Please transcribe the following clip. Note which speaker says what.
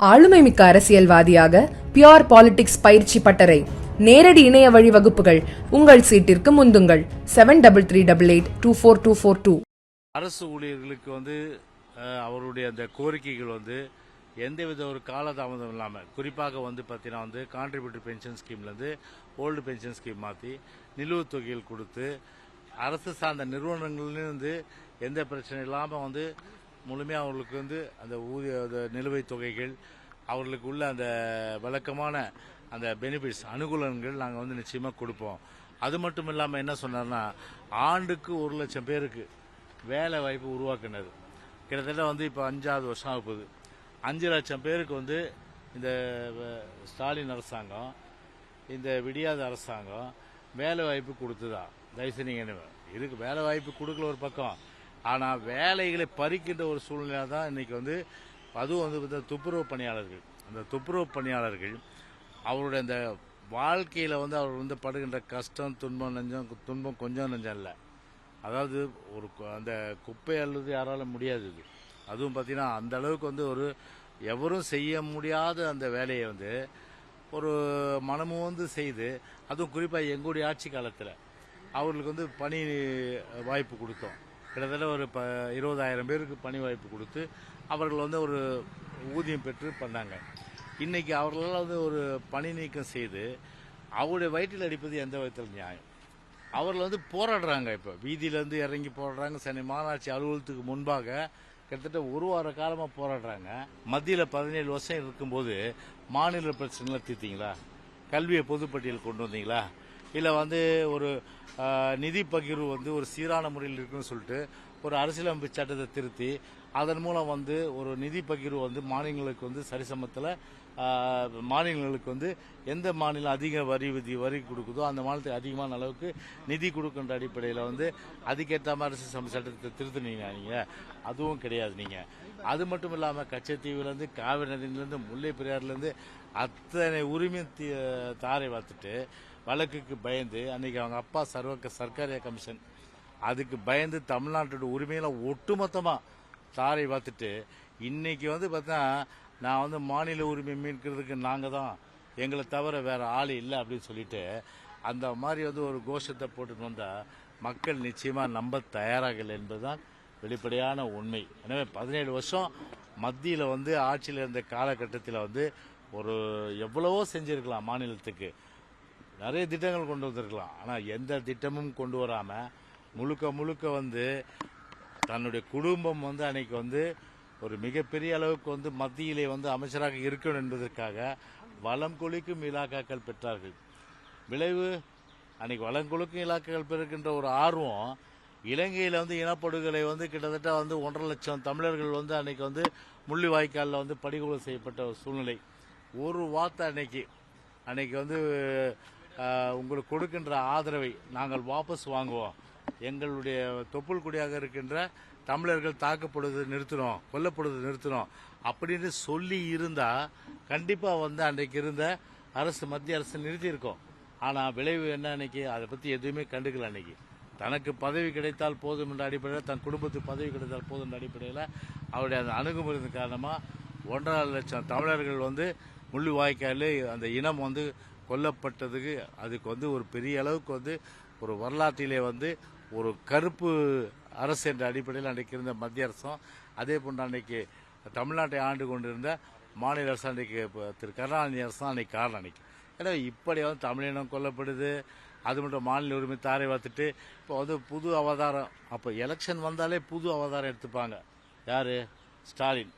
Speaker 1: ஆளுமை மிக்க அரசியல்வாதியாக பியோர் பாலிடிக்ஸ் பயிற்சி பட்டறை. நேரடி இணைய வழி வகுப்புகள். உங்கள் சீட்டிற்கு முந்துங்கள். Seven double three double eight two four two four two
Speaker 2: அரசு ஊழியர்களுக்கு வந்து அவருடைய அந்த கோரிக்கைகள் வந்து எந்தவித ஒரு காலதாமதம் இல்லாமல் குறிப்பாக வந்து பார்த்தீங்கன்னா வந்து கான்ட்ரிபியூட்டர் பென்ஷன் ஸ்கீம்லேருந்து ஓல்டு பென்ஷன் ஸ்கீம் மாற்றி நிலுவைத் தொகைகள் கொடுத்து அரசு சார்ந்த நிறுவனங்கள்லேருந்து எந்த பிரச்சனையும் இல்லாமல் வந்து முழுமையாக அவர்களுக்கு வந்து அந்த ஊதிய அந்த நிலுவைத் தொகைகள் அவர்களுக்கு உள்ள அந்த வழக்கமான அந்த பெனிஃபிட்ஸ் அனுகூலங்கள் நாங்கள் வந்து நிச்சயமாக கொடுப்போம். அது மட்டும் இல்லாமல் என்ன சொன்னார்னா ஆண்டுக்கு ஒரு லட்சம் பேருக்கு வேலை வாய்ப்பு உருவாக்கினது. கிட்டத்தட்ட வந்து இப்போ அஞ்சாவது வருஷம் ஆகுது அஞ்சு லட்சம் பேருக்கு வந்து இந்த ஸ்டாலின் அரசாங்கம் இந்த விடியாத அரசாங்கம் வேலை வாய்ப்பு கொடுத்துதா? தயவுசெய்து நீங்கள் இதுக்கு வேலை வாய்ப்பு கொடுக்கல ஒரு பக்கம். ஆனால் வேலைகளை பறிக்கின்ற ஒரு சூழ்நிலை தான் இன்னைக்கு வந்து அதுவும் வந்து இந்த துப்புரவு பணியாளர்கள். அந்த துப்புரவு பணியாளர்கள் அவருடைய அந்த வாழ்க்கையில் வந்து அவர் வந்து படுகின்ற கஷ்டம் துன்பம் நெஞ்சம் துன்பம் கொஞ்சம் நெஞ்சம் இல்லை. அதாவது ஒரு அந்த குப்பை அல்லது யாரால முடியாது இது. அதுவும் பார்த்தீங்கன்னா அந்த அளவுக்கு வந்து ஒரு எவரும் செய்ய முடியாத அந்த வேலையை வந்து ஒரு மனமும் வந்து செய்து அதுவும் குறிப்பாக எங்களுடைய ஆட்சி காலத்தில் அவர்களுக்கு வந்து பணி வாய்ப்பு கொடுத்தோம். கிட்டத்தட்ட ஒரு ப இருபதாயிரம் பேருக்கு பணி வாய்ப்பு கொடுத்து அவர்கள் வந்து ஒரு ஊதியம் பெற்று பண்ணாங்க. இன்னைக்கு அவர்களால் வந்து ஒரு பணி நீக்கம் செய்து அவருடைய வயிற்றில் அடிப்பது எந்த விதத்தில் நியாயம். அவர்கள் வந்து போராடுறாங்க இப்போ. வீதியிலேருந்து இறங்கி போராடுறாங்க. சென்னை மாநகராட்சி அலுவலகத்துக்கு முன்பாக கிட்டத்தட்ட ஒரு வார காலமாக போராடுறாங்க. மத்தியில் பதினேழு வருஷம் இருக்கும்போது மாநில பிரச்சனைகளை தீர்த்திங்களா? கல்வியை பொதுப்பட்டியல் கொண்டு வந்தீங்களா? இல்லை வந்து ஒரு நிதி பகிர்வு வந்து ஒரு சீரான முறையில் இருக்குன்னு சொல்லிட்டு ஒரு அரசியலமைப்பு சட்டத்தை திருத்தி அதன் மூலம் வந்து ஒரு நிதி பகிர்வு வந்து மாநிலங்களுக்கு வந்து சரிசமத்தில் மாநிலங்களுக்கு வந்து எந்த மாநிலம் அதிக வரி விதி வரி கொடுக்குதோ அந்த மாநிலத்துக்கு அதிகமான அளவுக்கு நிதி கொடுக்குன்ற அடிப்படையில் வந்து அதுக்கேற்ற மாதிரி அரசு சம சட்டத்தை திருத்தினீங்க நீங்கள் அதுவும் கிடையாது நீங்கள் அது மட்டும் இல்லாமல் கச்சத்தீவுலேருந்து காவிரி நதியிலேருந்து முல்லை பெரியாறுலேருந்து அத்தனை உரிமை தாரை பார்த்துட்டு வழக்குக்கு பயந்து அன்னைக்கு அவங்க அப்பா சர்வ சர்க்காரிய கமிஷன் அதுக்கு பயந்து தமிழ்நாட்டோட உரிமையில ஒட்டுமொத்தமாக தாரை பார்த்துட்டு இன்னைக்கு வந்து பார்த்தா நான் வந்து மாநில உரிமை மீட்கிறதுக்கு நாங்கள் தான் எங்களை தவிர வேற ஆள் இல்லை அப்படின்னு சொல்லிட்டு அந்த மாதிரி வந்து ஒரு கோஷத்தை போட்டுட்டு வந்தால் மக்கள் நிச்சயமாக நம்ப தயாராகலை என்பதுதான் வெளிப்படையான உண்மை. எனவே பதினேழு வருஷம் மத்தியில் வந்து ஆட்சியில் இருந்த காலகட்டத்தில் வந்து ஒரு எவ்வளவோ செஞ்சுருக்கலாம் மாநிலத்துக்கு. நிறைய திட்டங்கள் கொண்டு வந்திருக்கலாம். ஆனால் எந்த திட்டமும் கொண்டு வராமல் முழுக்க முழுக்க வந்து தன்னுடைய குடும்பம் வந்து அன்னைக்கு வந்து ஒரு மிகப்பெரிய அளவுக்கு வந்து மத்தியிலே வந்து அமைச்சராக இருக்கணும் என்பதற்காக வளம் குழிக்கும் இலாக்காக்கள் பெற்றார்கள். விளைவு அன்னைக்கு வளம் கொளிக்கும் இலாக்காக்கள் பெறுகின்ற ஒரு ஆர்வம் இலங்கையில் வந்து இனப்படுகொலை வந்து கிட்டத்தட்ட வந்து ஒன்றரை லட்சம் தமிழர்கள் வந்து அன்னைக்கு வந்து முள்ளிவாய்க்காலில் வந்து படுகொலை செய்யப்பட்ட ஒரு சூழ்நிலை. ஒரு வார்த்தை அன்னைக்கு அன்னைக்கு வந்து உங்களுக்கு கொடுக்கின்ற ஆதரவை நாங்கள் வாபஸ் வாங்குவோம். எங்களுடைய தொப்புள் குடியாக இருக்கின்ற தமிழர்கள் தாக்கப்படுவதை நிறுத்தணும் கொல்லப்படுவதை நிறுத்தணும் அப்படின்னு சொல்லி இருந்தா கண்டிப்பா வந்து அன்றைக்கு இருந்த அரசு மத்திய அரசு நிறுத்தியிருக்கோம். ஆனா விளைவு என்ன அன்னைக்கு? அதை பத்தி எதுவுமே கண்டுக்கல அன்னைக்கு. தனக்கு பதவி கிடைத்தால் போதும் என்ற அடிப்படையில் தன் குடும்பத்துக்கு பதவி கிடைத்தால் போதும் என்ற அடிப்படையில் அவருடைய அந்த அணுகுமுறையின் காரணமாக ஒன்றரை லட்சம் தமிழர்கள் வந்து முள்ளிவாய்க்காலே அந்த இனம் வந்து கொல்லப்பட்டதுக்கு அதுக்கு வந்து ஒரு பெரிய அளவுக்கு வந்து ஒரு வரலாற்றிலே வந்து ஒரு கருப்பு அரசு என்ற அடிப்படையில் அன்றைக்கு இருந்த மத்திய அரசும் அதே போன்று அன்றைக்கு தமிழ்நாட்டை ஆண்டு கொண்டிருந்த மாநில அரசு அன்றைக்கு திரு கருணாநிதி அரசு தான் அன்றைக்கு காரணம் அன்றைக்கி ஏன்னா இப்படி வந்து தமிழினம் கொல்லப்படுது அது மட்டும் மாநில உரிமை தாரை பார்த்துட்டு இப்போ வந்து புது அவதாரம். அப்போ எலெக்ஷன் வந்தாலே புது அவதாரம் எடுத்துப்பாங்க. யாரு? ஸ்டாலின்.